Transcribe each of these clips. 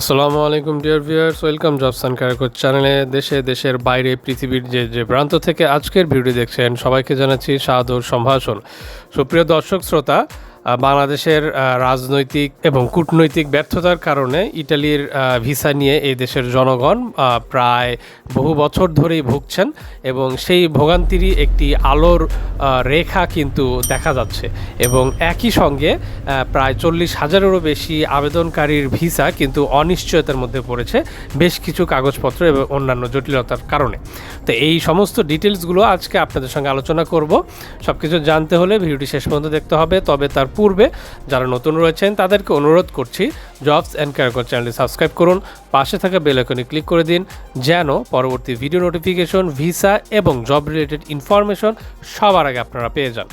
আসসালামু আলাইকুম dear viewers welcome জবসান অ্যান্ড চ্যানেলে দেশে, দেশের বাইরে পৃথিবীর যে যে প্রান্ত থেকে আজকের ভিডিও দেখছেন, সবাইকে জানাচ্ছি সাদর সম্ভাষণ। সুপ্রিয় দর্শক, শ্রোতা বাংলাদেশের রাজনৈতিক এবং কূটনৈতিক ব্যর্থতার কারণে ইটালির ভিসা নিয়ে এই দেশের জনগণ প্রায় বহু বছর ধরেই ভুগছেন এবং সেই ভোগান্তিরই একটি আলোর রেখা কিন্তু দেখা যাচ্ছে এবং একই সঙ্গে প্রায় চল্লিশ হাজারেরও বেশি আবেদনকারীর ভিসা কিন্তু অনিশ্চয়তার মধ্যে পড়েছে বেশ কিছু কাগজপত্র এবং অন্যান্য জটিলতার কারণে। তো এই সমস্ত ডিটেলসগুলো আজকে আপনাদের সঙ্গে আলোচনা করব। সব কিছু জানতে হলে ভিডিওটি শেষ পর্যন্ত দেখতে হবে, তবে তার পূর্বে যারা নতুন রয়েছেন, তাদেরকে অনুরোধ করছি জবস অ্যান্ড ক্যারকর চ্যানেলটি সাবস্ক্রাইব করুন, পাশে থাকা বেল আইকনে ক্লিক করে দিন, যেন পরবর্তী ভিডিও নোটিফিকেশন ভিসা এবং জব রিলেটেড ইনফরমেশন সবার আগে আপনারা পেয়ে যান।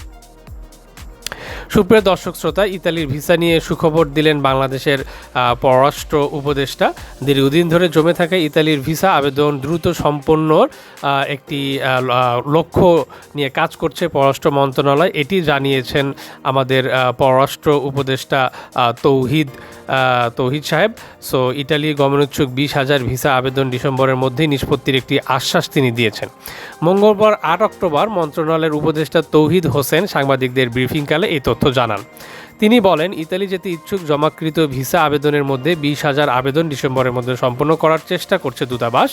সুপ্রিয় দর্শক শ্রোতা, ইতালির ভিসা নিয়ে সুখবর দিলেন বাংলাদেশের পররাষ্ট্র উপদেষ্টা। দীর্ঘদিন ধরে জমে থাকা ইতালির ভিসা আবেদন দ্রুত সম্পন্নর একটি লক্ষ্য নিয়ে কাজ করছে পররাষ্ট্র মন্ত্রণালয়। এটি জানিয়েছেন আমাদের পররাষ্ট্র উপদেষ্টা তৌহিদ তৌহিদ সাহেব। সো ইটালি গমনোচ্ছুক বিশ হাজার ভিসা আবেদন ডিসেম্বরের মধ্যেই নিষ্পত্তির একটি আশ্বাস তিনি দিয়েছেন। মঙ্গলবার আট অক্টোবর মন্ত্রণালয়ের উপদেষ্টা তৌহিদ হোসেন সাংবাদিকদের ব্রিফিংকালে এই তথ্য জানান। তিনি বলেন, ইতালি যেতে ইচ্ছুক জমাকৃত ভিসা আবেদনের মধ্যে বিশ হাজার আবেদন ডিসেম্বরের মধ্যে সম্পন্ন করার চেষ্টা করছে দূতাবাস।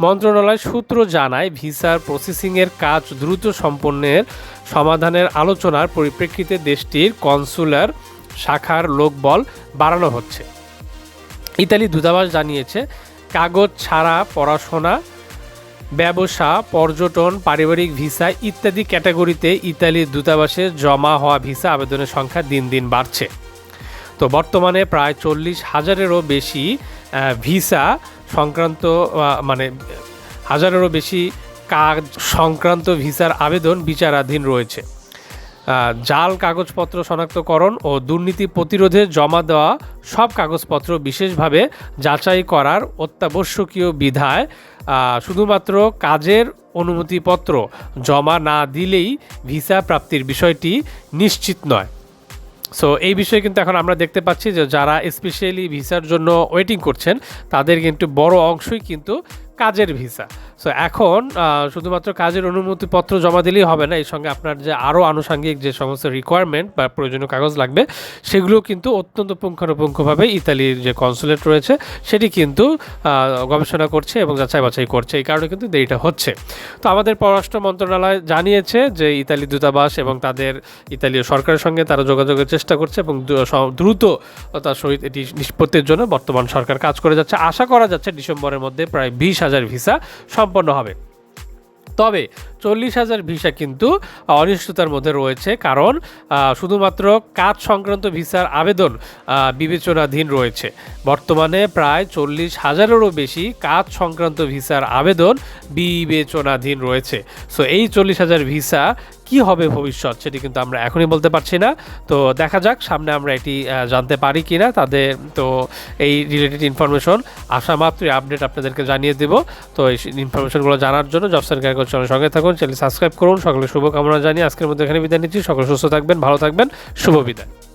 মন্ত্রণালয় সূত্র জানায়, ভিসার প্রসেসিংয়ের কাজ দ্রুত সম্পন্নের সমাধানের আলোচনার পরিপ্রেক্ষিতে দেশটির কনসুলার শাখার লোকবল বাড়ানো হচ্ছে। ইতালি দূতাবাস জানিয়েছে, কাগজ ছাড়া পড়াশোনা ব্যবসা, পর্যটন, পারিবারিক ভিসা ইত্যাদি ক্যাটাগরিতে ইতালির দূতাবাসে জমা হওয়া ভিসা আবেদনের সংখ্যা দিন দিন বাড়ছে। তো বর্তমানে প্রায় চল্লিশ হাজারেরও বেশি ভিসা সংক্রান্ত মানে হাজারেরও বেশি কাজ সংক্রান্ত ভিসার আবেদন বিচারাধীন রয়েছে। জাল কাগজপত্র শনাক্তকরণ ও দুর্নীতি প্রতিরোধে জমা দেওয়া সব কাগজপত্র বিশেষভাবে যাচাই করার অত্যাবশ্যকীয় বিধায় শুধুমাত্র কাজের অনুমতিপত্র জমা না দিলেই ভিসা প্রাপ্তির বিষয়টি নিশ্চিত নয়। সো এই বিষয়ে কিন্তু এখন আমরা দেখতে পাচ্ছি যে যারা স্পেশালি ভিসার জন্য ওয়েটিং করছেন, তাদের কিন্তু বড় অংশই কিন্তু কাজের ভিসা। সো এখন শুধুমাত্র কাজের অনুমতিপত্র জমা দিলেই হবে না, এর সঙ্গে আপনার যে আরও আনুষঙ্গিক যে সমস্ত রিকোয়ারমেন্ট বা প্রয়োজনীয় কাগজ লাগবে সেগুলো কিন্তু অত্যন্ত পুঙ্খানুপুঙ্খভাবে ইতালির যে কনসুলেট রয়েছে, সেটি কিন্তু গবেষণা করছে এবং যাচাই বাছাই করছে, এই কারণে কিন্তু দেরিটা হচ্ছে। তো আমাদের পররাষ্ট্র মন্ত্রণালয় জানিয়েছে যে ইতালি দূতাবাস এবং তাদের ইতালীয় সরকারের সঙ্গে তারা যোগাযোগের চেষ্টা করছে এবং দ্রুত তার সহিত এটি নিষ্পত্তির জন্য বর্তমান সরকার কাজ করে যাচ্ছে। আশা করা যাচ্ছে ডিসেম্বরের মধ্যে প্রায় বিশ হাজার ভিসা সম্পন্ন হবে। তবে চল্লিশ হাজার ভিসা কিন্তু অনিশ্চয়তার মধ্যে রয়েছে কারণ শুধুমাত্র কাজ সংক্রান্ত ভিসার আবেদন বিবেচনাধীন রয়েছে। বর্তমানে প্রায় চল্লিশ হাজারেরও বেশি কাজ সংক্রান্ত ভিসার আবেদন বিবেচনাধীন রয়েছে। সো এই চল্লিশ হাজার ভিসা কি হবে ভবিষ্যৎ সেটি কিন্তু আমরা এখনই বলতে পারছি না। তো দেখা যাক, সামনে আমরা এটি জানতে পারি কি না তাদের, তো এই রিলেটেড ইনফরমেশন আসা মাত্রই আপডেট আপনাদেরকে জানিয়ে দেব। তো এই ইনফরমেশনগুলো জানার জন্য জবসার ক্যারকর চ্যানেল সঙ্গে থাকুন চ্যানেল সাবস্ক্রাইব করুন। সকলে শুভকামনা জানিয়ে আজকের মধ্যে এখানে বিদায় নিচ্ছি। সকলে সুস্থ থাকবেন, ভালো থাকবেন। শুভ বিদায়।